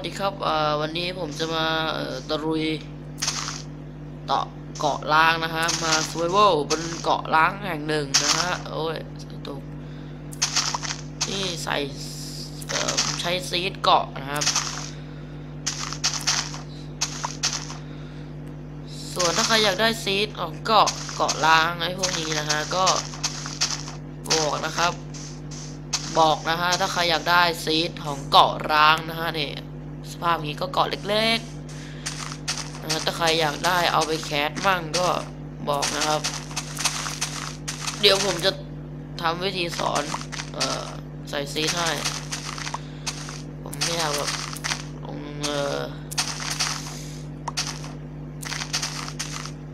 วัสดีครับวันนี้ผมจะมาตะลุยเกาะเกาะล้างนะฮะ มาสว i เวลบนเกาะล้างแห่งหนึ่งนะฮะ โอ้ยตกนี่ใส่ใช้ซีดเกาะนะครับ ส่วนถ้าใครอยากได้ซีดของเกาะเกาะล้างไอ้พวกนี้นะฮะ ก็บอกนะครับบอกนะฮะ ถ้าใครอยากได้ซีดของเกาะร้างนะฮะเนี่ย ภาพนี้ก็เกาะเล็กๆนะถ้าใครอยากได้เอาไปแคสมั่งก็บอกนะครับ เดี๋ยวผมจะทำวิธีสอนเอ่อใส่ซีให้ผมไม่อยากแบบลงเออ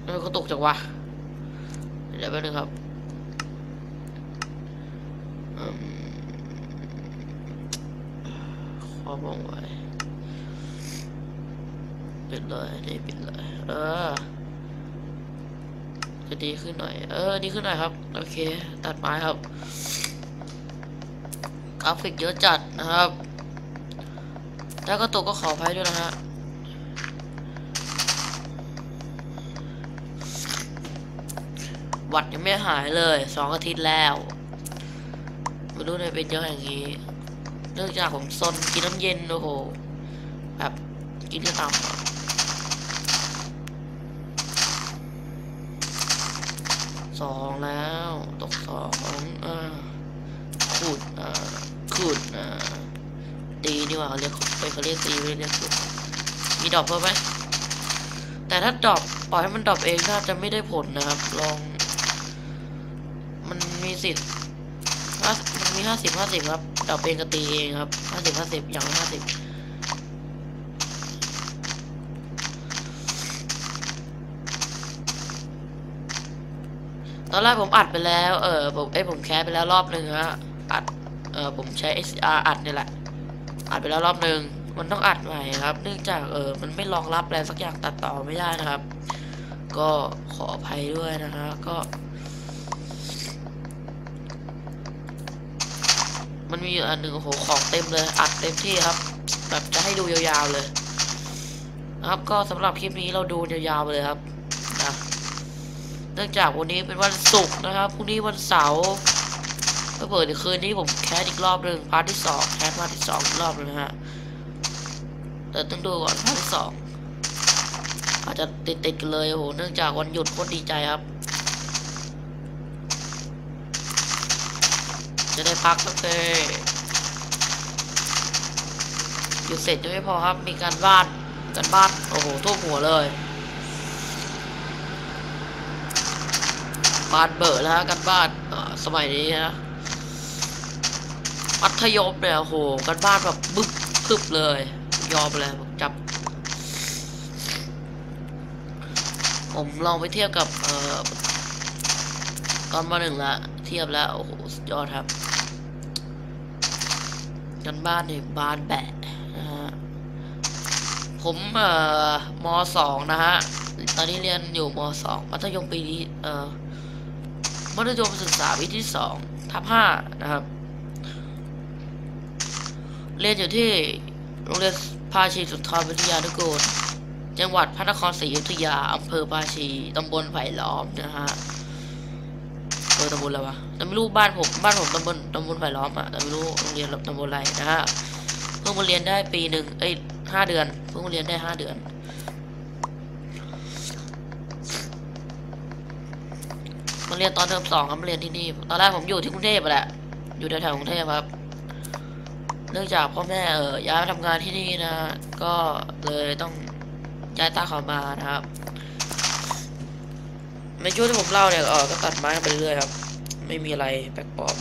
เออก็ตกจากวะเดี๋ยวแป๊บนึงครับอืมขอมองไว้ ปิดเลยนี่ปิดเลย เออ จะดีขึ้นหน่อย เออ ดีขึ้นหน่อยครับ โอเค ตัดไม้ครับ กราฟิกเยอะจัดนะครับถ้ากระตุกก็ขออภัยด้วยนะฮะหวัดยังไม่หายเลยสองอาทิตย์แล้วไม่รู้เลยเป็นเยอะอย่างนี้เนื่องจากผมซนกินน้ำเย็นโอ้โหแบบกินกระต่ำ สองแล้ว ตกสองอ่าขุดอ่าขุดอ่าตีนี่หว่าเขาเรียกไปเขาเรียกตีไม่เรียกขุดมีดรอปเพิ่มไหมแต่ถ้าดรอปปล่อยให้มันดรอปเองน่าจะไม่ได้ผลนะครับ ลอง มันมีสิทธิ์ห้ามันมีห้าสิบห้าสิบครับดอกเป็นกตีเองครับห้าสิบห้าสิบอย่างห้าสิบ ตอนแรกผมอัดไปแล้ว เออผมเอ้ผมแคสไปแล้วรอบหนึ่งฮะ อัด เออผมใช้ SR อัดนี่แหละ อัดไปแล้วรอบหนึ่งมันต้องอัดใหม่ครับ เนื่องจากเออมันไม่รองรับอะไรสักอย่างตัดต่อไม่ได้นะครับ ก็ขออภัยด้วยนะฮะ ก็ มันมีอยู่อันหนึ่งโอ้โหของเต็มเลย อัดเต็มที่ครับ แบบจะให้ดูยาวๆเลย ครับ ก็สำหรับคลิปนี้เราดูยาวๆเลยครับ เนื่องจากวันนี้เป็นวันศุกร์นะครับพรุ่งนี้วันเสาร์ก็เปิดคืนนี้ผมแคสอีกรอบหนึ่งพาร์ทที่สองแคสพาร์ทที่สองอีกรอบนึงฮะแต่ต้องดูก่อนพาร์ทที่สองอาจจะติดๆกันเลยโอ้โหเนื่องจากวันหยุดโคตรดีใจครับ จะได้พักแล้วเยหยุดเสร็จยังไม่พอครับมีการบ้านการบ้านโอ้โหท่วหัวเลย บานเบอร์แล้วฮะการบ้านสมัยนี้นะมัธยมเนี่ยโหการบ้านแบบบึ๊บพึบเลย ยอมเลยจับ ผมลองไปเทียบกับเอ่อตอนมาหนึ่งละ เทียบแล้ว โอ้โหสุดยอดครับกันบ้านเนี่ยบานแบะนะฮะผมเอ่อมสองนะฮะ ตอนนี้เรียนอยู่มสองมัธยมปีนี้เอ่อ มัธยมศึกษาปีที่สองทับห้านะครับ เรียนอยู่ที่โรงเรียนภาชีสุนทรวิทยานุกูลจังหวัดพระนครศรีอยุธยาอำเภอภาชีตำบลไผ่ล้อมนะฮะเออตำบลอะไรวะแต่ไม่รู้บ้านผมบ้านผมตำบลตำบลไผ่ล้อมอะแต่ไม่รู้โรงเรียนตำบลอะไรนะฮะเพิ่งมาเรียนได้ปีหนึ่งเอ้ยห้าเดือนเพิ่งมาเรียนได้ห้าเดือน มาเรียนตอนเทอมสองครับมาเรียนที่นี่ ตอนแรกผมอยู่ที่กรุงเทพแหละ อยู่แถวๆกรุงเทพครับ เนื่องจากพ่อแม่เออย้ายมาทำงานที่นี่นะ ก็เลยต้องย้ายตาเขามานะครับ ในช่วงที่ผมเล่าเนี่ยเออก็ตัดไม้ไปเรื่อยครับ ไม่มีอะไรแปลกปลอม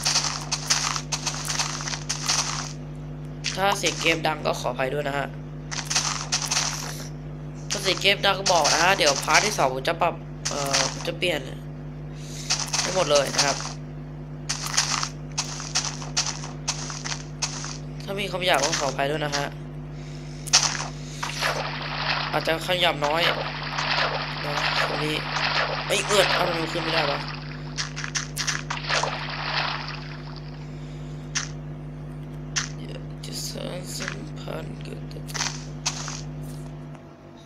ถ้าเสียงเกมดังก็ขออภัยด้วยนะฮะถ้าเสียงเกมดังก็บอกนะฮะ เดี๋ยวพาร์ทที่สองผมจะปรับ เอ่อจะเปลี่ยน หมดเลยนะครับ ถ้ามีคำหยาบก็ขออภัยด้วยนะฮะ อาจจะขยับน้อยนะวันนี้ไอ้เอื้อนเอามันขึ้นไม่ได้ปะอยากจะสานสัมพันธ์กับ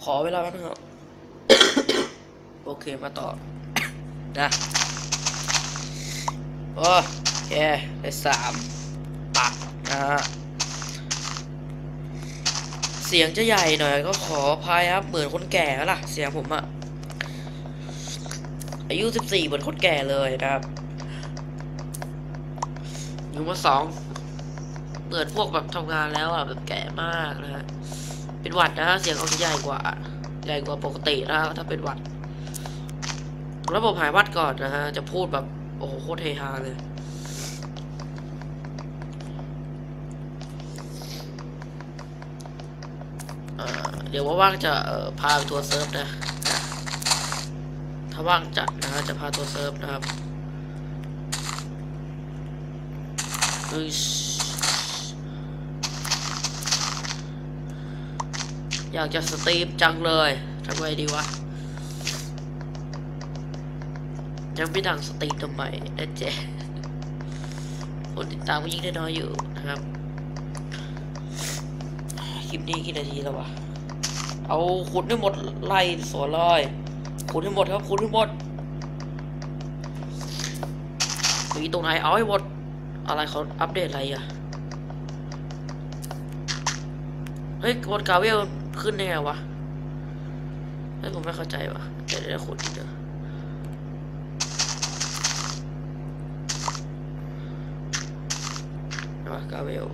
ขอเวลาแป๊บนึงครับ โอเคมาต่อนะ โอเคได้สามปักนะฮะเสียงจะใหญ่หน่อยก็ขออภัยครับ เหมือนคนแก่แล้วล่ะ เสียงผมอะอายุสิบสี่เหมือนคนแก่เลยนะครับอยู่มาสองเหมือนพวกแบบทำงานแล้วอะแบบแก่มากนะฮะเป็นหวัดนะฮะเสียงเขาจะใหญ่กว่า ใหญ่กว่าปกตินะถ้าเป็นหวัด ระบบหายวัดก่อนนะฮะจะพูดแบบ โอ้โหโคตรเฮฮาเลย เดี๋ยวว่าว่างจะพาไปทัวร์เซิร์ฟนะ ถ้าว่างจัดนะฮะจะพาทัวร์เซิร์ฟนะครับเฮ้ยอยากจะสตรีมจังเลยทำไงดีวะ ยังไม่ดังสตรีมทำไมนะเจ๊คนติดตามก็ยิ่งได้น้อยอยู่นะครับ คลิปนี้กี่นาทีแล้ววะ เอาขุดให้หมดไล่สวนเลยขุดให้หมดครับขุดให้หมดมีตรงไหนเอาให้หมด อะไรเขาอัปเดตอะไรอะ เฮ้ยบนกาเวลขึ้นได้ไงวะเฮ้ยผมไม่เข้าใจวะเดี๋ยวเดี๋ยวขุดอีกเดี๋ยววะ กาเวล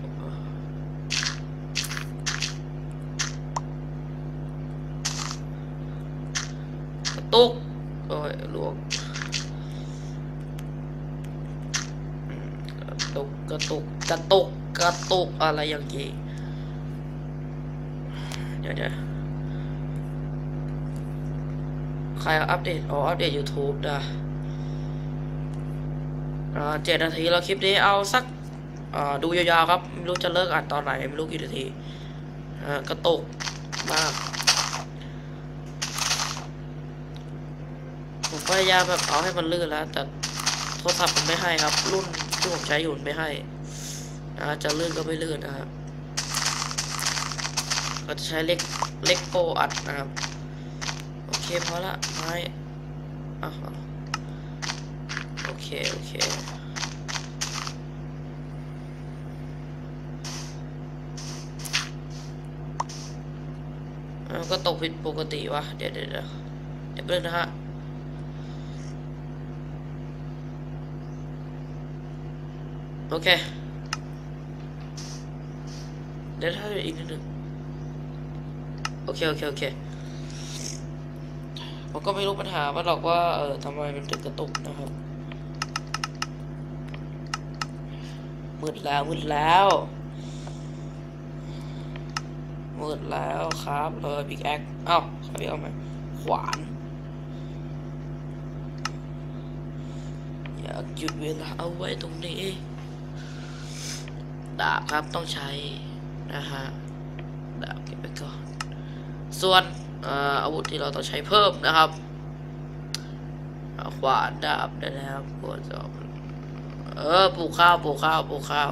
กระตุกโอ้ยลวกกระตุกกระตุกกระตุกกระตุกอะไรอย่างงี้เดี๋ยวเดี๋ยวใครอัปเดตอ๋ออัปเดต YouTube นะอ่าเจ็ดนาทีแล้วคลิปนี้เอาสัก ดูยาวๆครับ ไม่รู้จะเลิกอ่านตอนไหน ไม่รู้กี่นาทีกระตุกมากผมพยายามแบบเอาให้มันลื่นแล้ว แต่โทรศัพท์ผมไม่ให้ครับ รุ่นที่ผมใช้อยู่ไม่ให้นะจะลื่นก็ไม่ลื่นนะครับก็จะใช้เล็กเล็กโปอัดนะครับ โอเคพอละไม้อะโอเค โอเค อ่าก็ตกผิดปกติวะ เดี๋ยวเดี๋ยวเดี๋ยวเดี๋ยวเพิ่งนะฮะโอเค เดี๋ยวถ้าอีกนิดนึงโอเค โอเค โอเค ผมก็ไม่รู้ปัญหาว่าหรอกว่า เออทำไมมันถึงกระตุกนะครับ มืดแล้ว มืดแล้ว มืดแล้วครับเลยบิ๊กแอคเอ้าใครไปเอาไหมขวานอยากหยุดเวลาเอาไว้ตรงนี้ ดาบครับต้องใช้ นะฮะ ดาบเก็บไปก่อน ส่วนเอ่ออาวุธที่เราต้องใช้เพิ่มนะครับ ขวานดาบได้แล้วกดสองเออปลูกข้าวปลูกข้าวปลูกข้าว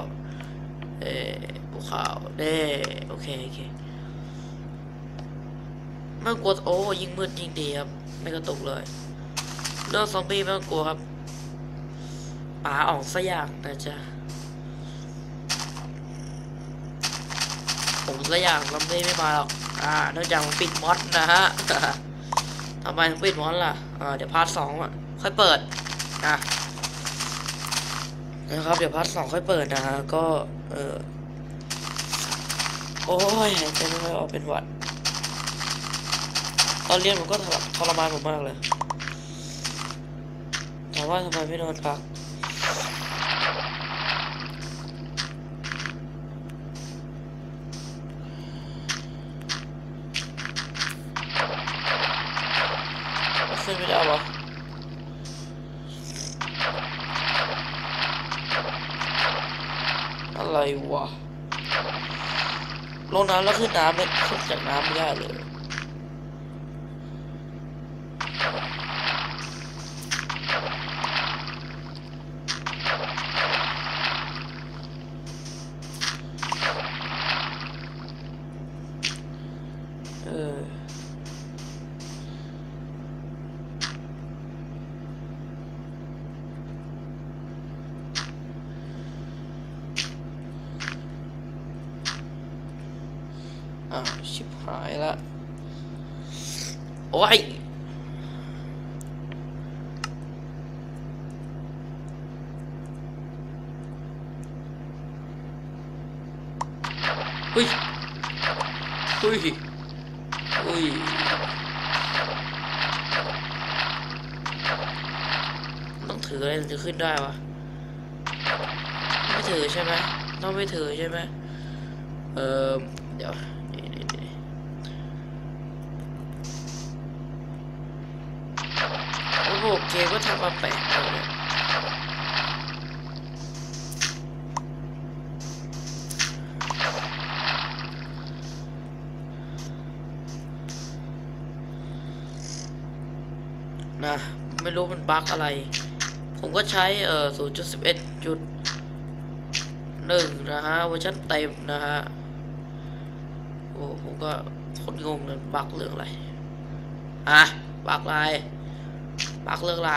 เออปลูกข้าวเด้โอเคโอเค ไม่ต้องกลัวโอ้ยิงมืดยิงดีครับ ไม่กระตุกเลยเรื่องซอมบี้ไม่ต้องกลัวครับป่าออกสักอย่างนะจ๊ะผมสักอย่างลำนี้ไม่มาหรอกอ่าเนื่องจากผมปิดมอดนะฮะทำไมถึงปิดมอดล่ะอ่าเดี๋ยวพาร์ทสองอะค่อยเปิดอะนะครับเดี๋ยวพาร์ทสองค่อยเปิดนะฮะก็เออโอ้ยหายใจไม่อออกเป็นหวัด อนเรียนผมก็ทรมานผมมากเลยถามว่าทำไมไม่นอนพักขึ้นไม่ได้หรออะไรวะลงน้ำแล้วขึ้นน้ำไม่ขึ้นจากน้ำไม่ได้เลย เออาวชิบหายละ โอ้ย เฮ้ย้ยเฮ้ย ต้องถืออะไรถึงจะขึ้นได้วะ ไม่ถือใช่ไหมต้องไม่ถือใช่ไหมเออเดี๋ยวโอ้โหเกมก็ทำมาแปลกเลยเนี่ยนะ ไม่รู้มันบั๊กอะไร ผมก็ใช้เอ่อ0.11จุดหนึ่งนะฮะเวอร์ชันเต็มนะฮะโอ้ผมก็คนงงเลยบักเรื่องอะไรอะบักอะไรบักเรื่องอะไร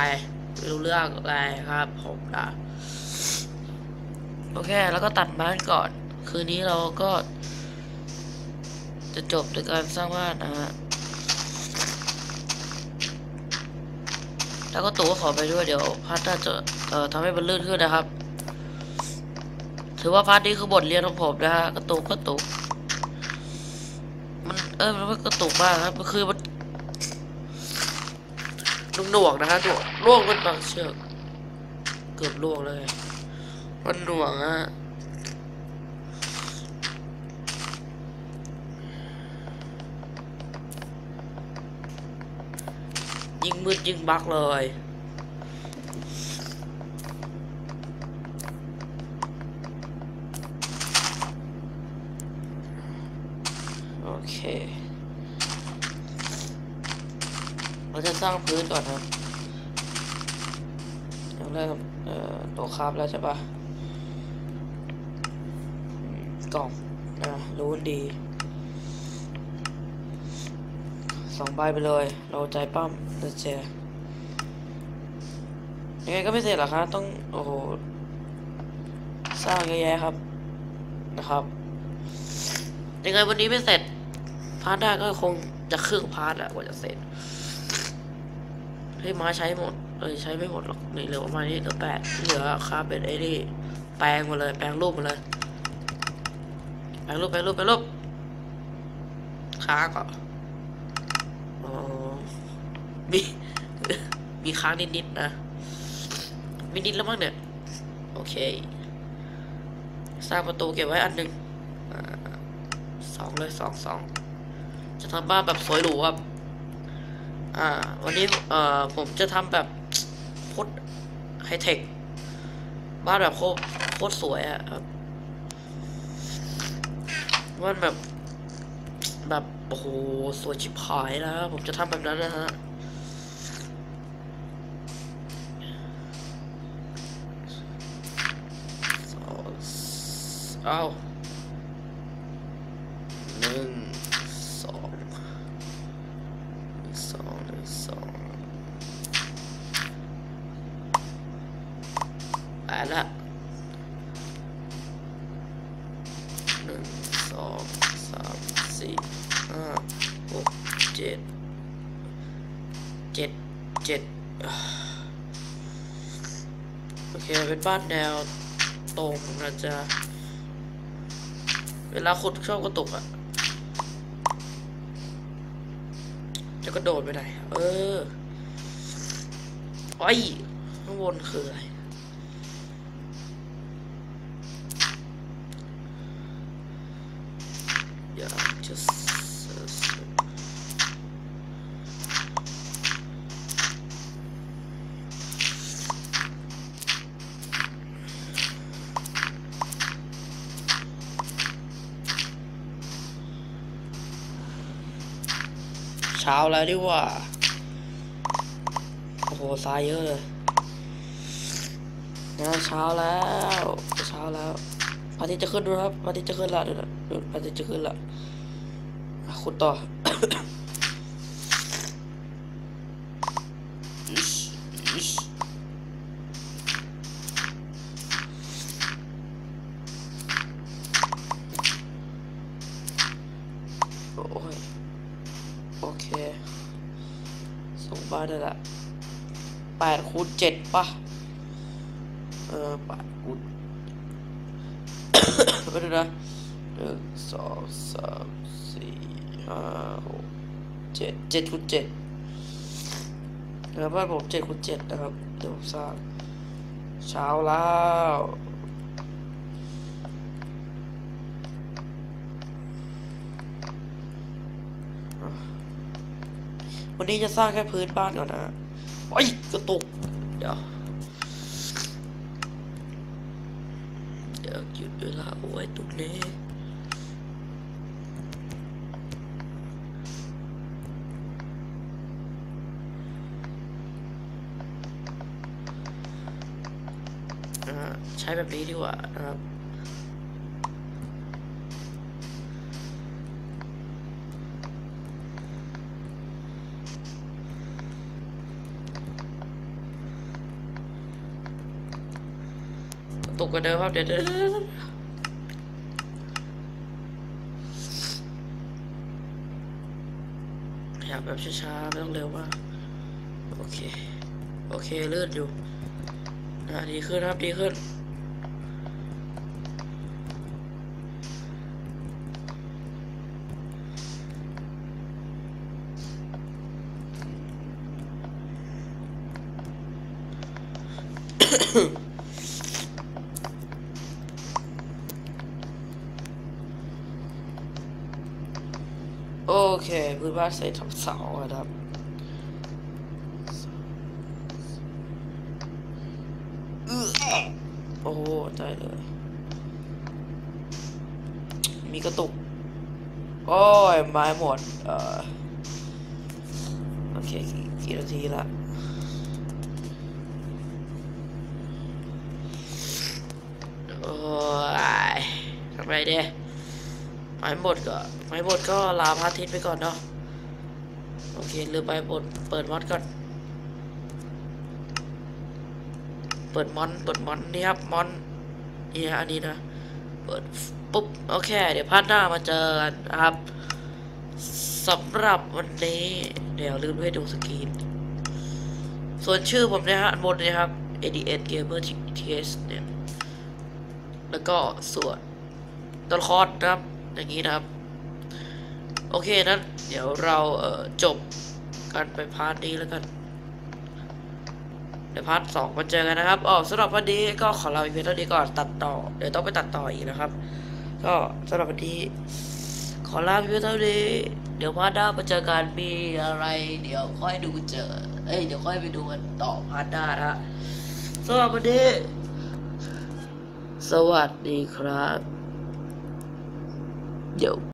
ไม่รู้เรื่องอะไรครับผมนะโอเคแล้วก็ตัดบ้านก่อน คืนนี้เราก็ จะจบด้วยการสร้างบ้านนะฮะ แล้วก็ตัวขอไปด้วยเดี๋ยวพัดน่าจะเอ่อทำให้มันลื่นขึ้นนะครับ ถือว่าพาร์ทนี้คือบทเรียนของผมนะฮะกระตุกกระตุกมันเออมันกระตุกมากครับมันคือมันนุ่มหน่วงนะฮะหน่วงล่วงมันบางเชือกเกือบล่วงเลย มันหน่วงฮะ ยิ่งมืดยิ่งบักเลย โอเค เราจะสร้างพื้นก่อนครับอย่างแรกเอ่อตัวคราบแล้วใช่ปะกล่องนะรู้ดี สองใบไปเลย เราใจปั้มเดเจยังไงก็ไม่เสร็จหรอกครับ ต้อง โอ้โห สร้างเยอะแยะครับ นะครับ ยังไงวันนี้ไม่เสร็จ พาร์ทได้ก็คงจะครึ่งพาร์ทอะกว่าจะเสร็จ ให้มาใช้หมด เอ้ยใช้ไม่หมดหรอกนี่เหลือประมาณนี้เหลือแปดเหลือคาเป็นไอ้นี่แปลงหมาเลย แปลงรูปมาเลย แปลงรูปแปลงรูปแปลงรูปค้าก่อน มีมีค้างนิดๆนะมีนิดแล้วมั้งเนี่ย โอเค สร้างประตูเก็บไว้อันหนึ่งอสองเลยสองสองจะทำบ้านแบบสวยหรูครับอ่า วันนี้เอ่อผมจะทำแบบโคตรไฮเทคบ้านแบบโคตรโคตรสวยอะครับบ้านแบบ แบบ โอ้โห สวยชิบหายนะผมจะทำแบบนั้นนะฮะ สอง เอาหนึ่งสองสองหนึ่งสองไปละหนึ่งสองสามสี่ห้าหกเจ็ดเจ็ดเจ็ดโอเคเป็นบ้านแนวตรงนะจ๊ะ เวลาขุดชอบกระตุกอะจะกระโดดไปไหน เออไอ้ยข้างบนคืออะไรอยากจะเสิร์ช เช้าแล้วดิว่า โอ้โหทรายเยอะเลยนะเช้าแล้ว เช้าแล้วพระอาทิตย์จะขึ้นดูครับพระอาทิตย์จะขึ้นละดูนะพระอาทิตย์จะขึ้นละขุดต่อชอิช โอเค ส่งบ้านได้ละแปดคูณเจ็ดป่ะ เออแปดคูณไปดูนะหนึ่งสองสามสี่ห้าหกเจ็ดเจ็ดคูณเจ็ดนะครับบ้านผมเจ็ดคูณเจ็ดนะครับ เดี๋ยวผมสร้างเช้าแล้ววันนี้จะสร้างแค่พื้นบ้านก่อนนะ โอ้ยกระตุก เดี๋ยว เดี๋ยวหยุดเวลาเอาไว้ตรงนี้อ่าใช้แบบนี้ดีกว่านะครับ ตกกว่าเดิมครับเดี๋ยวเดี๋ยวขยับแบบช้าๆไม่ต้องเร็วมากโอเค โอเคเลื่อนอยู่นะดีขึ้นครับดีขึ้นโเคพื้นบ้านเสร็จทำเสาอะครับโอ้โหได้เลย มีกระตุก โอ้ยไม้หมด เอ่อโอเค กี่นาทีละโอ้ยทำไมเด้ ไม้หมดก็ไม้หมดก็ลาพระอาทิตย์ไปก่อนเนาะโอเคลืมไปบดเปิดมอดก่อน เปิดมอนเปิดมอนนี่ครับมอนนี่ฮะอันนี้นะเปิดปุ๊บโอเค เดี๋ยวพาร์ทหน้ามาเจอกันนะครับสำหรับวันนี้ เดี๋ยวลืมให้ดูสกรีน ส่วนชื่อผมเนี่ยฮะอันบนเนี่ยครับ ADN Gamer TS เนี่ย แล้วก็ส่วนตัวละครนะครับ อย่างนี้นะครับ โอเคนั้นเดี๋ยวเราเออจบกันไปพาร์ทนี้แล้วกันในพาร์ทสองมาเจอกันนะครับอ๋อสำหรับวันนี้ก็ขอลาไปเพียงเท่านี้ก่อนตัดต่อ เดี๋ยวต้องไปตัดต่ออีกนะครับ ก็สำหรับวันนี้ ขอลาไปเพียงเท่านี้ เดี๋ยวพาร์ทหน้ามาเจอกันมีอะไร เดี๋ยวค่อยดูเจอ เอ้ยเดี๋ยวค่อยไปดูกันต่อพาร์ทหน้านะสำหรับวันนี้ สวัสดีครับ เดี๋ยว